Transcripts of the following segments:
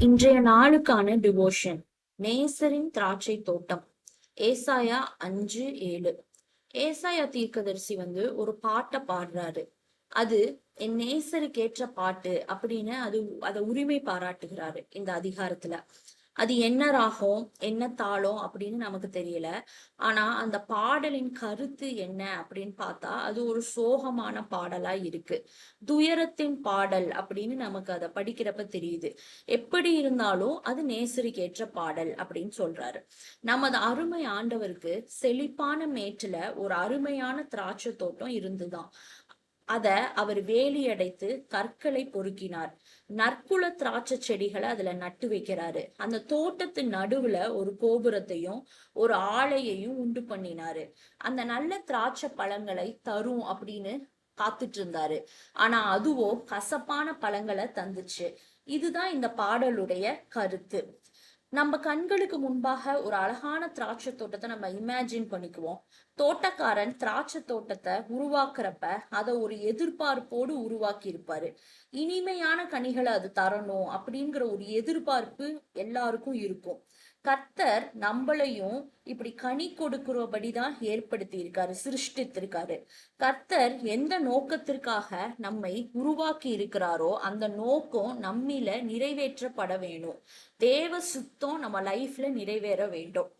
இன்றைய நாளுக்கான டிவோஷன் நேசரின் திராட்சை தோட்டம். ஏசாயா அஞ்சு ஏழு. ஏசாயா தீர்க்கதரிசி வந்து ஒரு பாட்டை பாடுறாரு. அது என் நேசருக்கு ஏற்ற பாட்டு அப்படின்னு அது அதை உரிமை பாராட்டுகிறாரு இந்த அதிகாரத்துல. அது என்ன ராகம் என்ன தாளம் அப்படின்னு நமக்கு தெரியல. ஆனா அந்த பாடலின் கருத்து என்ன அப்படின்னு பார்த்தா அது ஒரு சோகமான பாடலா இருக்கு. துயரத்தின் பாடல் அப்படின்னு நமக்கு அதை படிக்கிறப்ப தெரியுது. எப்படி இருந்தாலும் அது நேசரிக்கேற்ற பாடல் அப்படின்னு சொல்றாரு. நமது அருமை ஆண்டவருக்கு செழிப்பான மேட்டுல ஒரு அருமையான திராட்சை தோட்டம் இருந்துதான். அத அவர் வேலி அடைத்து கற்களை பொறுக்கினார். நற்குல திராட்சை செடிகளை அதுல நட்டு வைக்கிறாரு. அந்த தோட்டத்து நடுவுல ஒரு கோபுரத்தையும் ஒரு ஆலையையும் உண்டு பண்ணினாரு. அந்த நல்ல திராட்சை பழங்களை தரும் அப்படின்னு காத்துட்டு இருந்தாரு. ஆனா அதுவோ கசப்பான பழங்களை தந்துச்சு. இதுதான் இந்த பாடலுடைய கருத்து. நம்ம கண்களுக்கு முன்பாக ஒரு அழகான திராட்சை தோட்டத்தை நம்ம இமேஜின் பண்ணிக்குவோம். தோட்டக்காரன் திராட்சை தோட்டத்தை உருவாக்குறப்ப அதை ஒரு எதிர்பார்ப்போடு உருவாக்கி இருப்பாரு இனிமையான கனிகளை அது தரணும் அப்படிங்கிற ஒரு எதிர்பார்ப்பு எல்லாருக்கும் இருக்கும். கர்த்தர் நம்மளையும் இப்படி கனி கொடுக்கிறபடி தான் ஏற்படுத்தி இருக்காரு சிருஷ்டித்திருக்காரு. கர்த்தர் எந்த நோக்கத்திற்காக நம்மை உருவாக்கி இருக்கிறாரோ அந்த நோக்கம் நம்மில நிறைவேற்றப்பட வேணும். தேவ சுத்தம் நம்ம லைஃப்ல நிறைவேற வேண்டும்.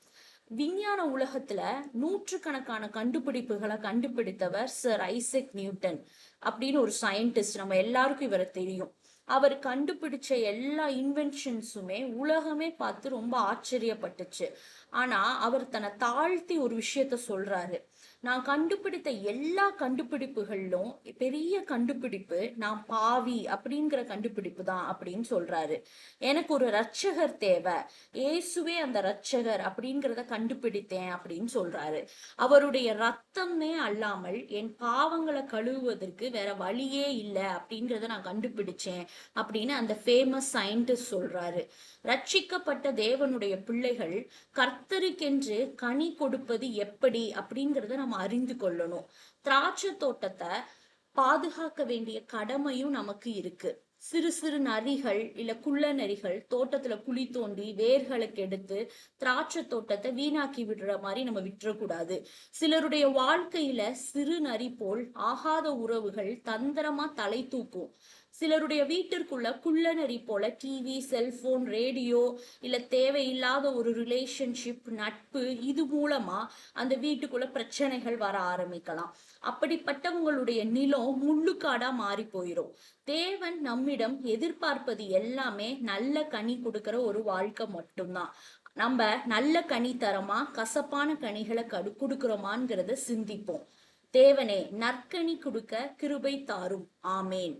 விஞ்ஞான உலகத்துல நூற்றுக்கணக்கான கண்டுபிடிப்புகளை கண்டுபிடித்தவர் சர் ஐசக் நியூட்டன் அப்படின்னு ஒரு சயின்டிஸ்ட் நம்ம எல்லாருக்கும் இவரை தெரியும். அவர் கண்டுபிடிச்ச எல்லா இன்வென்ஷன்ஸுமே உலகமே பார்த்து ரொம்ப ஆச்சரியப்பட்டுச்சு. ஆனா அவர் தன்னை தாழ்த்தி ஒரு விஷயத்த சொல்றாரு. நான் கண்டுபிடித்த எல்லா கண்டுபிடிப்புகளிலும் பெரிய கண்டுபிடிப்பு நான் பாவி அப்படிங்கிற கண்டுபிடிப்பு தான் அப்படின்னு சொல்றாரு. எனக்கு ஒரு ரட்சகர் தேவை. ஏசுவே அந்த ரட்சகர் அப்படிங்கிறத கண்டுபிடித்தேன் அப்படின்னு சொல்றாரு. அவருடைய ரத்தமே அல்லாமல் என் பாவங்களை கழுவுவதற்கு வேற வழியே இல்லை அப்படிங்கிறத நான் கண்டுபிடிச்சேன் அப்படின்னு அந்த ஃபேமஸ் சயின்டிஸ்ட் சொல்றாரு. ரட்சிக்கப்பட்ட தேவனுடைய பிள்ளைகள் கர்த்தருக்கென்று கனி கொடுப்பது எப்படி அப்படிங்கிறத நம்ம அறிந்து கொள்ளணும். திராட்சை தோட்டத்தை பாதுகாக்க வேண்டிய கடமையும் நமக்கு இருக்கு. சிறு சிறு நரிகள் இல்ல குள்ள நரிகள் தோட்டத்துல குழி தோண்டி வேர்களை கெடுத்து திராட்சை தோட்டத்தை வீணாக்கி விடுற மாதிரி நம்ம விட்டுறக்கூடாது. சிலருடைய வாழ்க்கையில சிறு நரி போல் ஆகாத உறவுகள் தந்திரமா தலை தூக்கும். சிலருடைய வீட்டிற்குள்ள குள்ளநரி போல டிவி செல்போன் ரேடியோ இல்ல தேவையில்லாத ஒரு ரிலேஷன்ஷிப் நட்பு இது மூலமா அந்த வீட்டுக்குள்ள பிரச்சனைகள் வர ஆரம்பிக்கலாம். அப்படிப்பட்டவங்களுடைய நிலம் முள்ளுக்காடா மாறி போயிடும் தேவன் நம்மிடம் எதிர்பார்ப்பது எல்லாமே நல்ல கனி கொடுக்கிற ஒரு வாழ்க்கை மட்டும்தான். நம்ம நல்ல கனி தரமா கசப்பான கனிகளை கடு கொடுக்கிறோமாங்கிறத சிந்திப்போம். தேவனே நற்கனி கொடுக்க கிருபை தாரும். ஆமேன்.